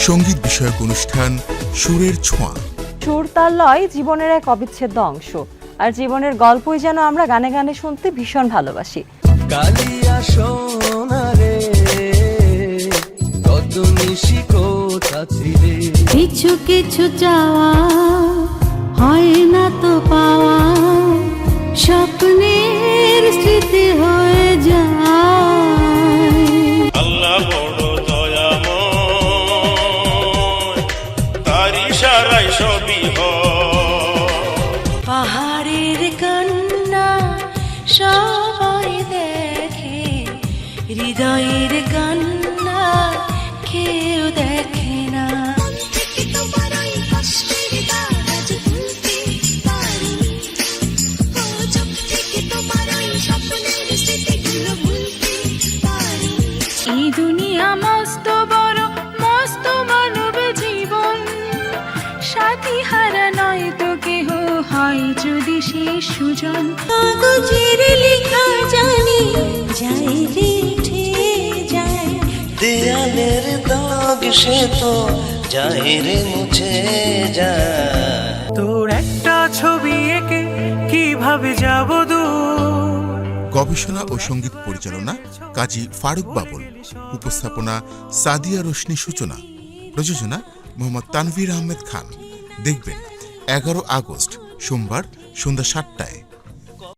সংগীত বিষয়ক অনুষ্ঠান সুরের ছোঁয়া। সুর তার লয় জীবনের এক অবিচ্ছেদ্য অংশ। আর জীবনের গল্পই যেন আমরা গানে গানে শুনতে ভীষণ ভালোবাসি। কালিয়া সোনারে কিছু কিছু চাওয়া হয় না তো পাওয়া স্বপ্নের সবই পাহাড়ের কান্না সবাই দেখে হৃদয়ের কান্না কেউ দেখে না। এই দুনিয়া মস্ত সে সুজন। কাগজের লেখা জানি যায় রে উঠে যায়। দেয়ালের দাগ সে তো যায় রে মুছে যায়। তোর একটা ছবি এঁকে কীভাবে যাব গবেষণা ও সংগীত পরিচালনা কাজী ফারুক বাবুল। উপস্থাপনা সাদিয়া রোশনি সূচনা। প্রযোজনা মোহাম্মদ তানভীর আহমেদ খান। দেখবেন এগারো আগস্ট সোমবার সন্ধ্যা সাতটায়।